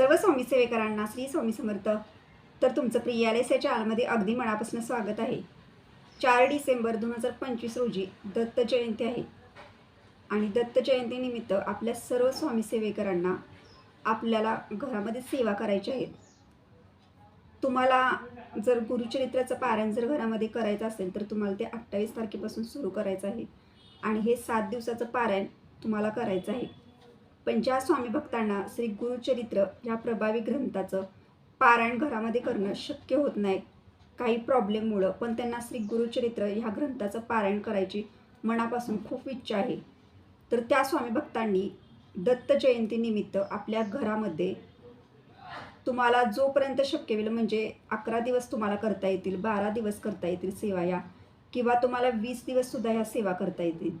सर्व स्वामी सेवेकरांना श्री स्वामी समर्थ. तर तुमचं प्रियालेस आलमध्ये अगदी मनापासून स्वागत आहे. चार डिसेंबर दोन हजार पंचवीस रोजी दत्त जयंती आहे. आणि दत्त जयंतीनिमित्त आपल्या सर्व स्वामी सेवेकरांना आपल्याला घरामध्ये सेवा करायची आहे. तुम्हाला जर गुरुचरित्राचं पारायण जर घरामध्ये करायचं असेल तर तुम्हाला ते अठ्ठावीस तारखेपासून सुरू करायचं आहे. आणि हे सात दिवसाचं पारायण तुम्हाला करायचं आहे. पण ज्या स्वामी भक्तांना श्री गुरुचरित्र ह्या प्रभावी ग्रंथाचं पारायण घरामध्ये करणं शक्य होत नाही काही प्रॉब्लेममुळं पण त्यांना श्री गुरुचरित्र ह्या ग्रंथाचं पारायण करायची मनापासून खूप इच्छा आहे. तर त्या स्वामी भक्तांनी दत्त जयंतीनिमित्त आपल्या घरामध्ये तुम्हाला जोपर्यंत शक्य होईल म्हणजे अकरा दिवस तुम्हाला करता येतील बारा दिवस करता येतील सेवा या किंवा तुम्हाला वीस दिवससुद्धा ह्या सेवा करता येतील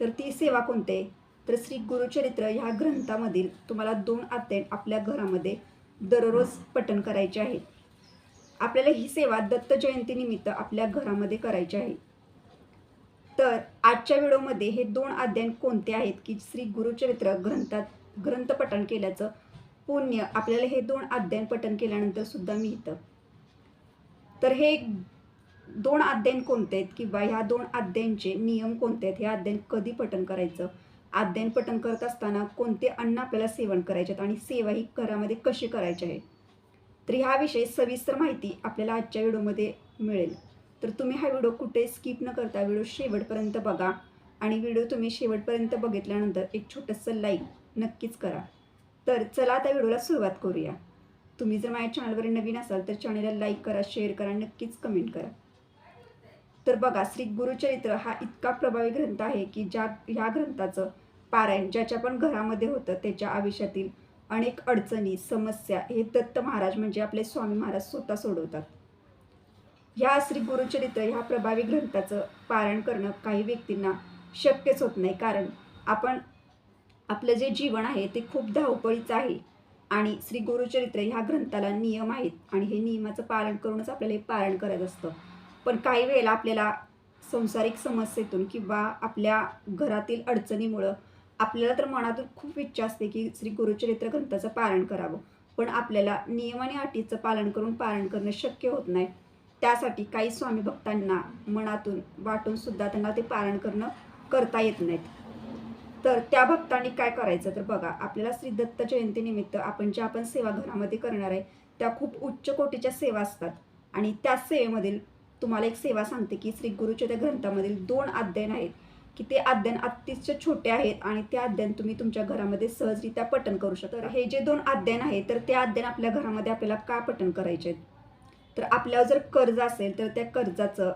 तर ती सेवा कोणते? तर श्री गुरुचरित्र ह्या ग्रंथामधील तुम्हाला दोन अध्याय आपल्या घरामध्ये दररोज पठण करायचे आहे आपल्याला ही सेवा दत्त जयंतीनिमित्त आपल्या घरामध्ये करायची आहे. तर आजच्या व्हिडिओमध्ये हे दोन अध्याय कोणते आहेत की श्री गुरुचरित्र ग्रंथात ग्रंथ पठण केल्याचं पुण्य आपल्याला हे दोन अध्याय पठण केल्यानंतर सुद्धा मिळतं. तर हे दोन अध्याय कोणते आहेत किंवा ह्या दोन अध्यायांचे नियम कोणते आहेत? हे अध्ययन कधी पठण करायचं? अध्ययन पठण करत असताना कोणते अन्न आपल्याला सेवन करायचे आहेत आणि सेवा ही घरामध्ये कशी करायची आहे? तर ह्याविषयी सविस्तर माहिती आपल्याला आजच्या व्हिडिओमध्ये मिळेल. तर तुम्ही हा व्हिडिओ कुठे स्किप न करता व्हिडिओ शेवटपर्यंत बघा आणि व्हिडिओ तुम्ही शेवटपर्यंत बघितल्यानंतर एक छोटंसं लाईक नक्कीच करा. तर चला आता व्हिडिओला सुरुवात करूया. तुम्ही जर माझ्या चॅनलवर नवीन असाल तर चॅनलला लाईक करा शेअर करा नक्कीच कमेंट करा. तर बघा श्री गुरुचरित्र हा इतका प्रभावी ग्रंथ आहे की ज्या ह्या ग्रंथाचं पारायण ज्याच्या पण घरामध्ये होतं त्याच्या आयुष्यातील अनेक अडचणी समस्या हे दत्त महाराज म्हणजे आपले स्वामी महाराज स्वतः सोडवतात. ह्या श्री गुरुचरित्र ह्या प्रभावी ग्रंथाचं पारायण करणं काही व्यक्तींना शक्यच होत नाही. कारण आपण आपलं जे जीवन आहे ते खूप धावपळीचं आहे. आणि श्री गुरुचरित्र ह्या ग्रंथाला नियम आहेत आणि हे नियमाचं पालन करूनच आपल्याला हे पारायण करत असतं. पण काही वेळेला आपल्याला संसारिक समस्येतून किंवा आपल्या घरातील अडचणीमुळं आपल्याला तर मनातून खूप इच्छा असते की श्री गुरुचरित्र ग्रंथाचं पारण करावं. पण आपल्याला नियम आणि अटीचं पालन करून पारण करणं शक्य होत नाही. त्यासाठी काही स्वामी भक्तांना मनातून वाटून सुद्धा त्यांना ते पारण करणं करता येत नाहीत. तर त्या भक्तांनी काय करायचं तर बघा आपल्याला श्री दत्त जयंतीनिमित्त आपण ज्या आपण सेवा घरामध्ये करणार आहे त्या खूप उच्च कोटीच्या सेवा असतात. आणि त्याच सेवेमधील तुम्हाला एक सेवा सांगते की श्री गुरुच्या त्या ग्रंथामधील दोन अध्ययन आहेत की ते अध्ययन अतिशय छोटे आहेत आणि ते अध्ययन तुम्ही तुमच्या घरामध्ये सहजरित्या पठण करू शकता. तर हे जे दोन अध्ययन आहेत तर ते अध्ययन आपल्या घरामध्ये आपल्याला का पठण करायचे आहेत? तर आपल्यावर जर कर्ज असेल तर त्या कर्जाचं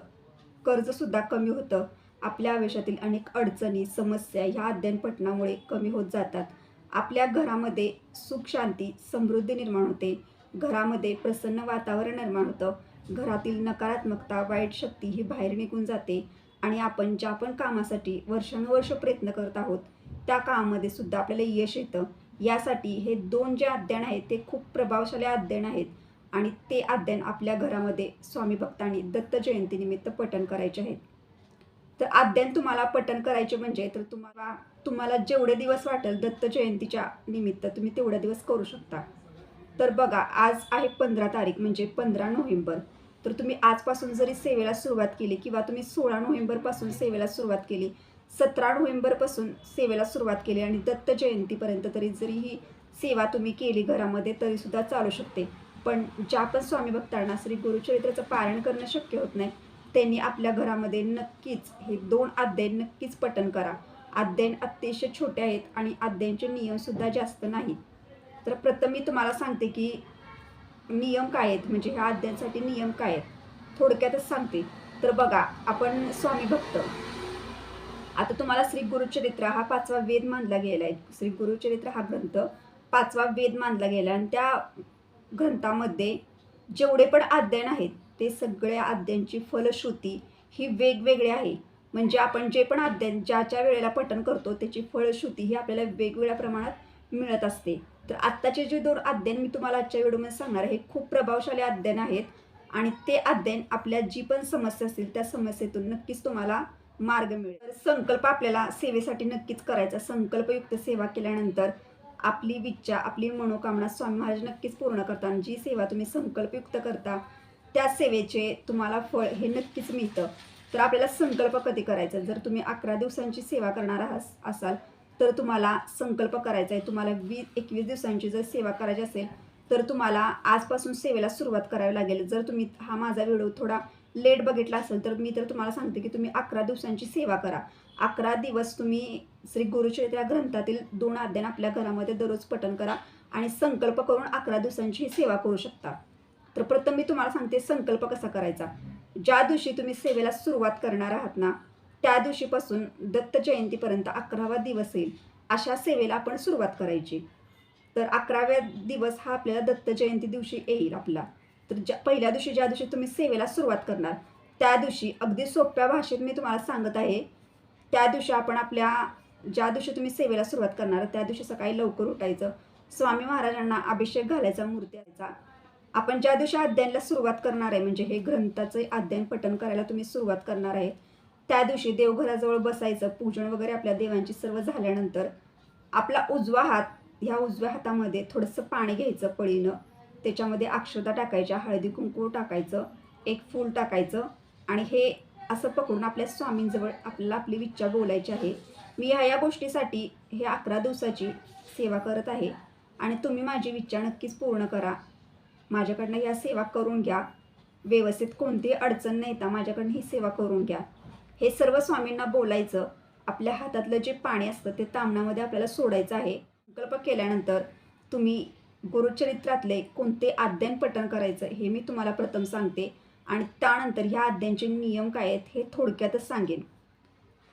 कर्जसुद्धा कमी होतं. आपल्या आयुष्यातील अनेक अडचणी समस्या ह्या अध्ययन पठणामुळे कमी होत जातात. आपल्या घरामध्ये सुख शांती समृद्धी निर्माण होते. घरामध्ये प्रसन्न वातावरण निर्माण होतं. घरातील नकारात्मकता वाईट शक्ती ही बाहेर निघून जाते आणि आपण ज्या पण कामासाठी वर्षानुवर्ष प्रयत्न करत आहोत त्या कामामध्ये सुद्धा आपल्याला यश येतं. यासाठी हे दोन जे अध्ययन आहेत ते खूप प्रभावशाली अध्ययन आहेत आणि ते अध्ययन आपल्या घरामध्ये स्वामी भक्तांनी दत्त जयंतीनिमित्त पठण करायचे आहेत. तर अध्ययन तुम्हाला पठण करायचे म्हणजे तर तुम्हाला तुम्हाला जेवढे दिवस वाटेल दत्त जयंतीच्या निमित्त तुम्ही तेवढे दिवस करू शकता. तर बघा आज आहे पंधरा तारीख म्हणजे पंधरा नोव्हेंबर. तर तुम्ही आजपासून जरी सेवेला सुरुवात केली किंवा तुम्ही सोळा नोव्हेंबरपासून सेवेला सुरुवात केली सतरा नोव्हेंबरपासून सेवेला सुरुवात केली आणि दत्त जयंतीपर्यंत तरी जरी ही सेवा तुम्ही केली घरामध्ये तरीसुद्धा चालू शकते. पण ज्या पण स्वामी भक्तांना श्री गुरुचरित्राचं पारायण करणं शक्य होत नाही त्यांनी आपल्या घरामध्ये नक्कीच हे दोन अध्ययन नक्कीच पठण करा. अध्ययन अतिशय छोटे आहेत आणि अध्ययनचे नियमसुद्धा जास्त नाहीत. तर प्रथम मी तुम्हाला सांगते की नियम काय आहेत? म्हणजे ह्या अध्ययनासाठी नियम काय आहेत? थोडक्यातच सांगते. तर बघा आपण स्वामी भक्त. आता तुम्हाला श्री गुरुचरित्र हा पाचवा वेद मानला गेला आहे. श्री गुरुचरित्र हा ग्रंथ पाचवा वेद मानला गेला आणि त्या ग्रंथामध्ये जेवढे पण अध्ययन आहेत ते सगळ्या अध्ययनची फलश्रुती ही वेगवेगळी आहे. म्हणजे आपण जे पण अध्ययन ज्या ज्या वेळेला पठण करतो त्याची फळश्रुती ही आपल्याला वेगवेगळ्या प्रमाणात मिळत असते. तर आत्ताचे जे दोन अध्ययन मी तुम्हाला आजच्या व्हिडिओमध्ये सांगणार आहे हे खूप प्रभावशाली अध्ययन आहेत आणि ते अध्ययन आपल्या जी पण समस्या असतील त्या समस्येतून नक्कीच तुम्हाला मार्ग मिळेल. तर संकल्प आपल्याला सेवेसाठी नक्कीच करायचा. संकल्पयुक्त सेवा केल्यानंतर आपली विच्छा आपली मनोकामना स्वामी महाराज नक्कीच पूर्ण करतात आणि जी सेवा तुम्ही संकल्पयुक्त करता त्या सेवेचे तुम्हाला फळ हे नक्कीच मिळतं. तर आपल्याला संकल्प कधी करायचा? जर तुम्ही अकरा दिवसांची सेवा करणार आहात असाल तर तुम्हाला संकल्प करायचा आहे. तुम्हाला वीस एकवीस दिवसांची जर सेवा करायची असेल तर तुम्हाला आजपासून सेवेला सुरुवात करावी लागेल. जर तुम्ही हा माझा व्हिडिओ थोडा लेट बघितला असेल तर मी तर तुम्हाला सांगते की तुम्ही अकरा दिवसांची सेवा करा. अकरा दिवस तुम्ही श्री गुरुचरित्र या ग्रंथातील दोन अध्ययन आपल्या घरामध्ये दररोज पठण करा आणि संकल्प करून अकरा दिवसांची सेवा करू शकता. तर प्रथम मी तुम्हाला सांगते संकल्प कसा करायचा. ज्या दिवशी तुम्ही सेवेला सुरुवात करणार आहात ना त्या दिवशीपासून दत्त जयंतीपर्यंत अकरावा दिवस येईल अशा सेवेला आपण सुरुवात करायची. तर अकराव्या दिवस हा आपल्याला दत्त जयंती दिवशी येईल आपला. तर ज्या पहिल्या दिवशी ज्या दिवशी तुम्ही सेवेला सुरुवात करणार त्या दिवशी अगदी सोप्या भाषेत मी तुम्हाला सांगत आहे त्या दिवशी आपण आपल्या ज्या दिवशी तुम्ही सेवेला सुरुवात करणार त्या दिवशी सकाळी लवकर उठायचं स्वामी महाराजांना अभिषेक घालायचा मूर्ती आपण ज्या दिवशी अध्ययनाला सुरुवात करणार आहे म्हणजे हे ग्रंथाचे अध्ययन पठण करायला तुम्ही सुरुवात करणार आहे त्या दिवशी देवघराजवळ बसायचं पूजन वगैरे आपल्या देवांची सर्व झाल्यानंतर आपला उजवा हात ह्या उजव्या हातामध्ये थोडंसं पाणी घ्यायचं पळीनं. त्याच्यामध्ये अक्षता टाकायच्या हळदी कुंकू टाकायचं एक फूल टाकायचं आणि हे असं पकडून आपल्या स्वामींजवळ आपल्याला आपली विच्छा बोलायची आहे. मी ह्या या गोष्टीसाठी हे अकरा दिवसाची सेवा करत आहे आणि तुम्ही माझी विच्छा नक्कीच पूर्ण करा. माझ्याकडनं ह्या सेवा करून घ्या. व्यवस्थित कोणतीही अडचण नाही येता माझ्याकडनं ही सेवा करून घ्या. हे सर्व स्वामींना बोलायचं आपल्या हातातलं जे पाणी असतं ते तामणामध्ये आपल्याला सोडायचं आहे. संकल्प केल्यानंतर तुम्ही गुरुचरित्रातले कोणते अध्ययन पठण करायचं हे मी तुम्हाला प्रथम सांगते. आणि त्यानंतर ह्या अध्यायांचे नियम काय आहेत हे थोडक्यातच सांगेन.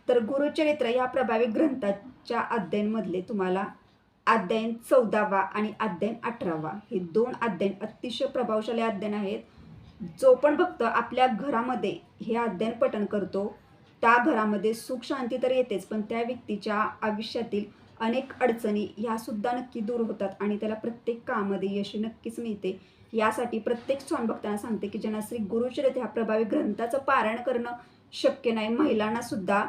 तर गुरुचरित्र या प्रभावी ग्रंथाच्या अध्ययनमधले तुम्हाला अध्ययन चौदावा आणि अध्ययन अठरावा हे दोन अध्ययन अतिशय प्रभावशाली अध्ययन आहेत. जो पण भक्त आपल्या घरामध्ये हे अध्ययन पठण करतो त्या घरामध्ये सुख शांती तर येतेच पण त्या व्यक्तीच्या आयुष्यातील अनेक अडचणी ह्यासुद्धा नक्की दूर होतात आणि त्याला प्रत्येक कामामध्ये यश नक्कीच मिळते. यासाठी प्रत्येक स्वामी भक्तांना सांगते की ज्यांना श्री गुरुचरित ह्या प्रभावी ग्रंथाचं पारायण करणं शक्य नाही महिलांना सुद्धा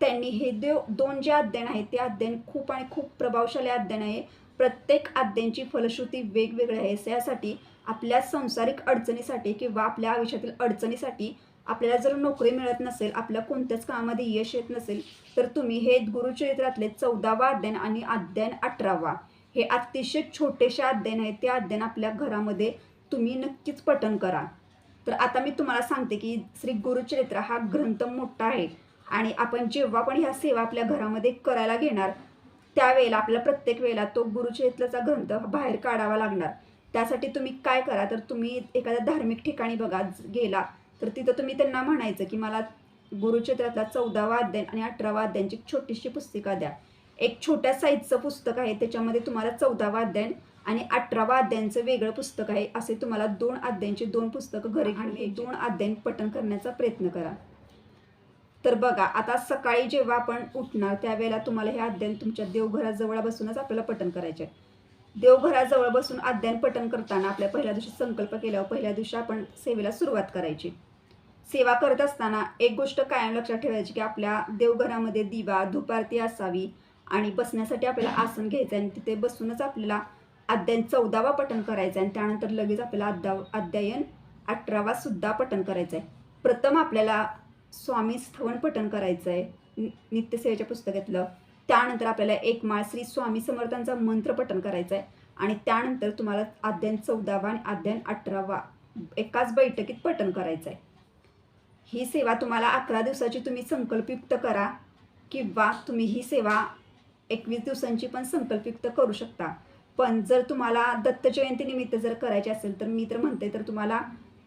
त्यांनी हे देव दोन जे अध्ययन आहे ते अध्ययन खूप आणि खूप प्रभावशाली अध्ययन आहे. प्रत्येक अध्ययनची फलश्रुती वेगवेगळी आहे. यासाठी आपल्या संसारिक अडचणीसाठी किंवा आपल्या आयुष्यातील अडचणीसाठी आपल्याला जर नोकरी मिळत नसेल आपल्या कोणत्याच कामामध्ये यश येत नसेल तर तुम्ही हे गुरुचरित्रातले चौदावा अध्ययन आणि अध्ययन अठरावा हे अतिशय छोटेसे अध्ययन आहे ते अध्ययन आपल्या घरामध्ये तुम्ही नक्कीच पठण करा. तर आता मी तुम्हाला सांगते की श्री गुरुचरित्र हा ग्रंथ मोठा आहे आणि आपण जेव्हा पण ह्या सेवा आपल्या घरामध्ये करायला घेणार त्यावेळेला आपल्याला प्रत्येक वेळेला तो गुरुचरित्राचा ग्रंथ बाहेर काढावा लागणार. त्यासाठी तुम्ही काय करा तर तुम्ही एखाद्या धार्मिक ठिकाणी बघा गेला तर तिथं तुम्ही त्यांना म्हणायचं की मला गुरुचरित्रातला चौदावा अध्ययन आणि अठरावा अध्ययनची एक छोटीशी पुस्तिका द्या. एक छोट्या साईजचं पुस्तक आहे त्याच्यामध्ये तुम्हाला चौदावा अध्ययन आणि अठरावा अध्यायांचं वेगळं पुस्तक आहे असे तुम्हाला दोन अध्यायांची दोन पुस्तकं घरी घेऊन एक दोन अध्ययन पठण करण्याचा प्रयत्न करा. तर बघा आता सकाळी जेव्हा आपण उठणार त्यावेळेला तुम्हाला हे अध्ययन तुमच्या देवघराजवळ बसूनच आपल्याला पठण करायचे आहे देवघराजवळ बसून अध्ययन पठण करताना आपल्या पहिल्या दिवशी संकल्प केल्यावर पहिल्या दिवशी आपण सेवेला सुरुवात करायची. सेवा करत असताना एक गोष्ट कायम लक्षात ठेवायची की आपल्या देवघरामध्ये दिवा धुपारती असावी आणि बसण्यासाठी आपल्याला आसन घ्यायचं आहे. आणि तिथे बसूनच आपल्याला अध्ययन चौदावा पठण करायचं आहे. आणि त्यानंतर लगेच आपल्याला अध्या अध्ययन अठरावा सुद्धा पठण करायचं आहे. प्रथम आपल्याला स्वामी स्थवन पठण करायचं आहे. नि- नित्यसेवेच्या पुस्तकातलं. त्यानंतर आपल्याला एक माळ श्री स्वामी समर्थांचा मंत्र पठण करायचा आहे. आणि त्यानंतर तुम्हाला अध्ययन चौदावा आणि अध्ययन अठरावा एकाच बैठकीत पठण करायचं आहे. ही सेवा तुम्हाला अकरा दिवसाची तुम्ही संकल्पयुक्त करा किंवा तुम्ही ही सेवा एकवीस दिवसांची पण संकल्पयुक्त करू शकता. पण जर तुम्हाला दत्त जयंतीनिमित्त जर करायची असेल तर मी तर म्हणते तर तुम्हाला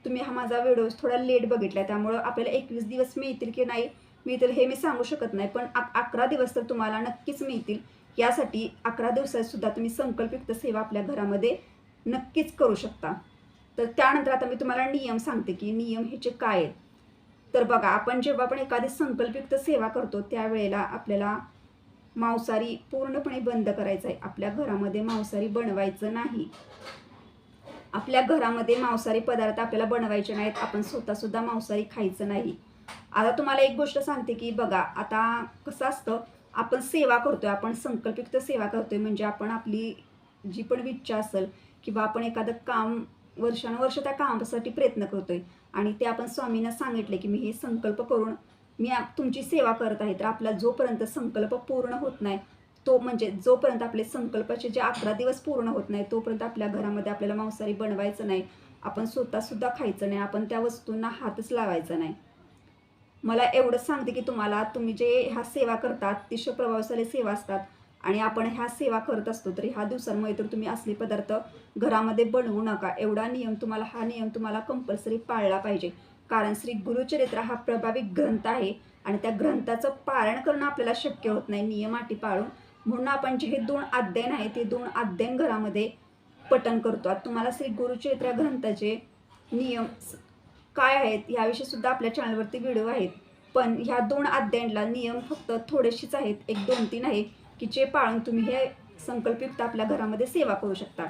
तुम्ही हा माझा व्हिडिओ थोडा लेट बघितला त्यामुळं आपल्याला एकवीस दिवस मिळतील की नाही मिळतील हे मी सांगू शकत नाही पण अकरा दिवस तर तुम्हाला नक्कीच मिळतील. यासाठी अकरा दिवसात सुद्धा तुम्ही संकल्पयुक्त सेवा आपल्या घरामध्ये नक्कीच करू शकता. तर त्यानंतर आता मी तुम्हाला नियम सांगते की नियम ह्याचे काय आहेत. तर बघा आपण जेव्हा आपण एखादी संकल्पयुक्त सेवा करतो त्यावेळेला आपल्याला मांसाहारी पूर्णपणे बंद करायचं आहे. आपल्या घरामध्ये मांसाहारी बनवायचं नाही. आपल्या घरामध्ये मांसाहारी पदार्थ आपल्याला बनवायचे नाहीत. आपण स्वतःसुद्धा मांसाहारी खायचं नाही. आता तुम्हाला एक गोष्ट सांगते की बघा आता कसं असतं आपण सेवा करतोय आपण संकल्पयुक्त सेवा करतोय म्हणजे आपण आपली जी पण इच्छा असेल किंवा आपण एखादं काम वर्षानुवर्ष त्या कामासाठी प्रयत्न करतोय आणि ते आपण स्वामींना सांगितले की मी हे संकल्प करून मी तुमची सेवा करत आहे तर आपला जोपर्यंत संकल्प पूर्ण होत नाही तो म्हणजे जोपर्यंत आपले संकल्पाचे जे अकरा दिवस पूर्ण होत नाही तोपर्यंत आपल्या घरामध्ये आपल्याला मांसाहारी बनवायचं नाही. आपण स्वतःसुद्धा खायचं नाही आपण त्या वस्तूंना हातच लावायचा नाही. मला एवढंच सांगते की तुम्हाला तुम्ही जे ह्या सेवा करतात अतिशय प्रभावशाली सेवा असतात आणि आपण ह्या सेवा करत असतो तर ह्या दिवसांमुळे तर तुम्ही असले पदार्थ घरामध्ये बनवू नका. एवढा नियम तुम्हाला हा नियम तुम्हाला कंपल्सरी पाळला पाहिजे. कारण श्री गुरुचरित्र हा प्रभावी ग्रंथ आहे आणि त्या ग्रंथाचं पारण करणं आपल्याला शक्य होत नाही नियमाटी पाळून. म्हणून आपण जे हे दोन अध्ययन आहे ते दोन अध्ययन घरामध्ये पठन करतो. आता तुम्हाला श्री गुरुचरित्र या ग्रंथाचे नियम काय आहेत याविषयी सुद्धा आपल्या चॅनलवरती व्हिडिओ आहेत. पण ह्या दोन अध्ययनला नियम फक्त थोडेशीच आहेत एक दोन तीन आहे. की जे पाळून तुम्ही हे संकल्पयुक्त आपल्या घरामध्ये सेवा करू शकता.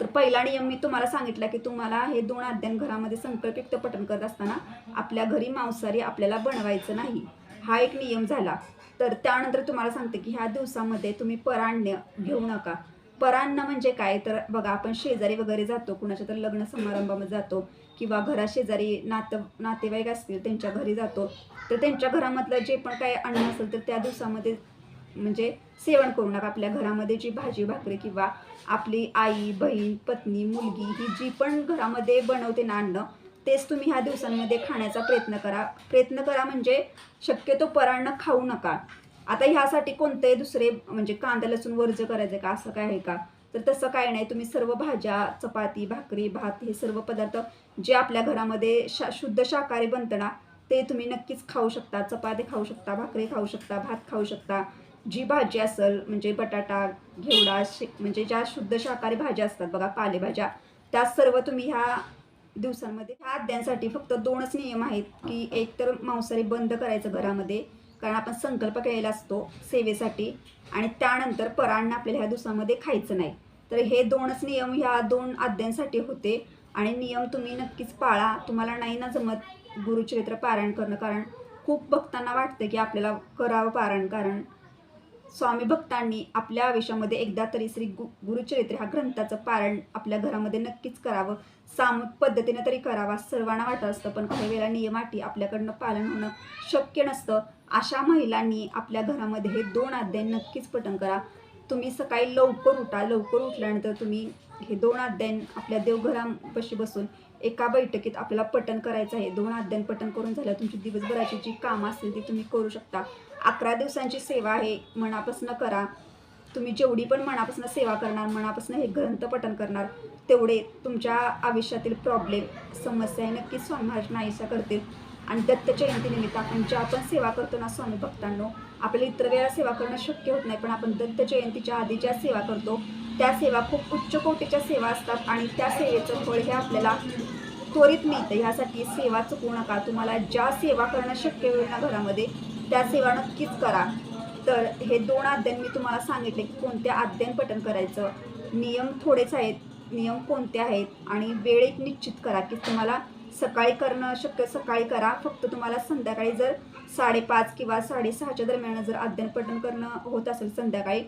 तर पहिला नियम मी तुम्हाला सांगितला की तुम्हाला हे दोन अध्ययन घरामध्ये संकल्पयुक्त पठण करत असताना आपल्या घरी मांसाहारी आपल्याला बनवायचं नाही. हा एक नियम झाला. तर त्यानंतर तुम्हाला सांगते की ह्या दिवसामध्ये तुम्ही पराण्य घेऊ नका. परान्न म्हणजे काय? तर बघा आपण शेजारी वगैरे जातो कुणाच्या तर लग्न समारंभामध्ये जातो किंवा घरा शेजारी नात नातेवाईक असतील त्यांच्या घरी जातो. तर त्यांच्या घरामधलं जे पण काही अन्न असेल तर त्या दिवसामध्ये म्हणजे सेवन करू नका. आपल्या घरामध्ये जी भाजी भाकरी किंवा आपली आई बहीण पत्नी मुलगी ही जी पण घरामध्ये बनवते ना अन्न तेच तुम्ही ह्या दिवसांमध्ये खाण्याचा प्रयत्न करा. प्रयत्न करा म्हणजे शक्यतो परान्न खाऊ नका. आता ह्यासाठी कोणते दुसरे म्हणजे कांदा लसूण वर्ज करायचं का? असं काय आहे का? तर तसं काय नाही. तुम्ही सर्व भाज्या चपाती भाकरी भात हे सर्व पदार्थ जे आपल्या घरामध्ये शा शुद्ध शाकाहारी बनतं ना ते तुम्ही नक्कीच खाऊ शकता. चपाती खाऊ शकता भाकरी खाऊ शकता भात खाऊ शकता. जी भाजी असेल म्हणजे बटाटा घेवडा शे म्हणजे ज्या शुद्ध शाकाहारी भाज्या असतात बघा पालेभाज्या त्या सर्व तुम्ही ह्या दिवसांमध्ये ह्या आद्यांसाठी फक्त दोनच नियम आहेत की एक तर मांसाहारी बंद करायचं घरामध्ये कारण आपण संकल्प केलेला असतो सेवेसाठी आणि त्यानंतर परान्न आपल्याला ह्या दिवसामध्ये खायचं नाही. तर हे दोनच नियम ह्या दोन आद्यांसाठी होते आणि नियम तुम्ही नक्कीच पाळा. तुम्हाला नाही ना जमत गुरुचरित्र पारायण करणं कारण खूप भक्तांना वाटतं की आपल्याला करावं पारायण कारण स्वामी भक्तांनी आपल्या आयुष्यामध्ये एकदा तरी श्री गु गुरुचरित्र ह्या ग्रंथाचं पारायण आपल्या घरामध्ये नक्कीच करावं. साम पद्धतीने तरी करावा सर्वांना वाटत असतं पण काही वेळेला नियमाटी आपल्याकडनं पालन होणं शक्य नसतं. अशा महिलांनी आपल्या घरामध्ये हे दोन अध्याय नक्कीच पठण करा. तुम्ही सकाळी लवकर उठा. लवकर उठल्यानंतर तुम्ही हे दोन अध्ययन आपल्या देवघरापाशी बसून एका बैठकीत आपल्याला पठण करायचं आहे. दोन अध्ययन पठण करून झाल्यावर तुमची दिवसभराची जी कामं असतील ती तुम्ही करू शकता. अकरा दिवसांची सेवा आहे मनापासून करा. तुम्ही जेवढी पण मनापासून सेवा करणार मनापासून हे ग्रंथ पठन करणार तेवढे तुमच्या आयुष्यातील प्रॉब्लेम समस्या आहे नक्कीच स्वामी महाराज नाहीशा करतील. आणि दत्त जयंतीनिमित्त आपण ज्या आपण सेवा करतो ना स्वामी भक्तांनो आपल्याला इतर वेळा सेवा करणं शक्य होत नाही पण आपण दत्त जयंतीच्या आधी ज्या सेवा करतो त्या सेवा खूप उच्च कोटीच्या सेवा असतात आणि त्या सेवेचं फळ हे आपल्याला त्वरित मिळतं. ह्यासाठी सेवा चुकू नका. तुम्हाला ज्या सेवा करणं शक्य होईल ना घरामध्ये त्या सेवा नक्कीच करा. तर हे दोन अध्ययन मी तुम्हाला सांगितले की कोणत्या अध्ययन पठण करायचं नियम थोडेच आहेत नियम कोणते आहेत आणि वेळ एक निश्चित करा की तुम्हाला सकाळी करणं शक्य सकाळी करा. फक्त तुम्हाला संध्याकाळी जर साडेपाच किंवा साडेसहाच्या दरम्यान जर अध्ययन पठण करणं होत असेल संध्याकाळी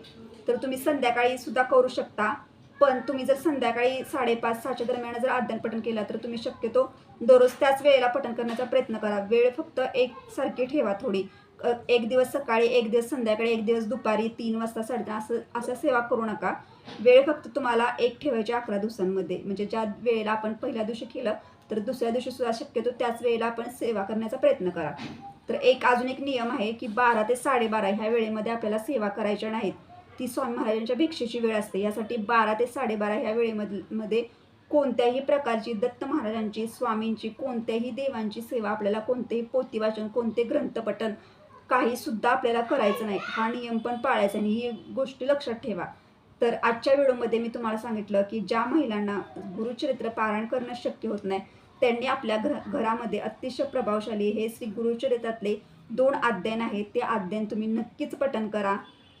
तर तुम्ही संध्याकाळी सुद्धा करू शकता. पण तुम्ही जर संध्याकाळी साडेपाच सहाच्या दरम्यान जर अध्ययन पठण केला तर तुम्ही शक्यतो दररोज त्याच वेळेला पठण करण्याचा प्रयत्न करा. वेळ फक्त एकसारखी ठेवा थोडी. एक दिवस सकाळी एक दिवस संध्याकाळी एक दिवस दुपारी तीन वाजता साडेतीन असं असं सेवा करू नका. वेळ फक्त तुम्हाला एक ठेवायची अकरा दिवसांमध्ये. म्हणजे ज्या वेळेला आपण पहिल्या दिवशी केलं तर दुसऱ्या दिवशी सुद्धा शक्यतो त्याच वेळेला आपण सेवा करण्याचा प्रयत्न करा. तर एक अजून एक नियम आहे की बारा ते साडेबारा ह्या वेळेमध्ये आपल्याला सेवा करायच्या नाहीत. ती स्वामी महाराजांच्या भिक्षेची वेळ असते. यासाठी बारा ते साडेबारा ह्या वेळेमध्ये कोणत्याही प्रकारची दत्त महाराजांची स्वामींची कोणत्याही देवांची सेवा आपल्याला कोणतेही पोतीवाचन कोणते ग्रंथपठन काही सुद्धा आपल्याला करायचं नाही. हा नियम पण पाळायचा आणि ही गोष्टी लक्षात ठेवा. तर आजच्या व्हिडिओमध्ये मी तुम्हाला सांगितलं की ज्या महिलांना गुरुचरित्र पारायण करणं शक्य होत नाही त्यांनी आपल्या घर घरामध्ये अतिशय प्रभावशाली हे श्री गुरुचरित्रातले दोन अध्ययन आहेत. ते अध्ययन तुम्ही नक्कीच पठन करा.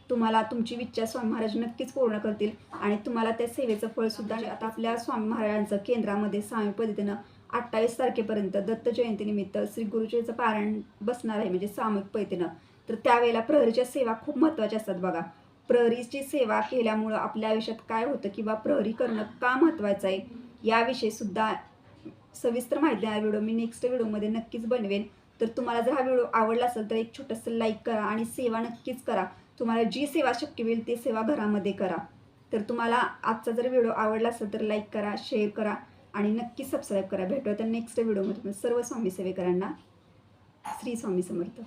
तुम्हाला तुमची इच्छा स्वामी महाराज नक्कीच पूर्ण करतील आणि तुम्हाला त्या सेवेचं फळसुद्धा आता आपल्या स्वामी महाराजांचं केंद्रामध्ये सामी पद्धतीनं अठ्ठावीस तारखेपर्यंत दत्त जयंतीनिमित्त श्री गुरुजीचं पारायण बसणार आहे म्हणजे सामूहिक पैतीनं तर त्यावेळेला प्रहरीच्या सेवा खूप महत्त्वाच्या असतात बघा. प्रहरीची सेवा केल्यामुळं आपल्या आयुष्यात काय होतं किंवा प्रहरी करणं का महत्त्वाचं आहे याविषयी सुद्धा सविस्तर माहिती देणारा व्हिडिओ मी नेक्स्ट व्हिडिओमध्ये नक्कीच बनवेन. तर तुम्हाला जर हा व्हिडिओ आवडला असेल तर एक छोटंसं लाईक करा आणि सेवा नक्कीच करा. तुम्हाला जी सेवा शक्य होईल ती सेवा घरामध्ये करा. तर तुम्हाला आजचा जर व्हिडिओ आवडला असेल तर लाईक करा शेअर करा. आणि नक्की सबस्क्राईब करा. भेटूया तर नेक्स्ट व्हिडिओमध्ये सर्व स्वामी सेवेकरांना श्री स्वामी समर्थ.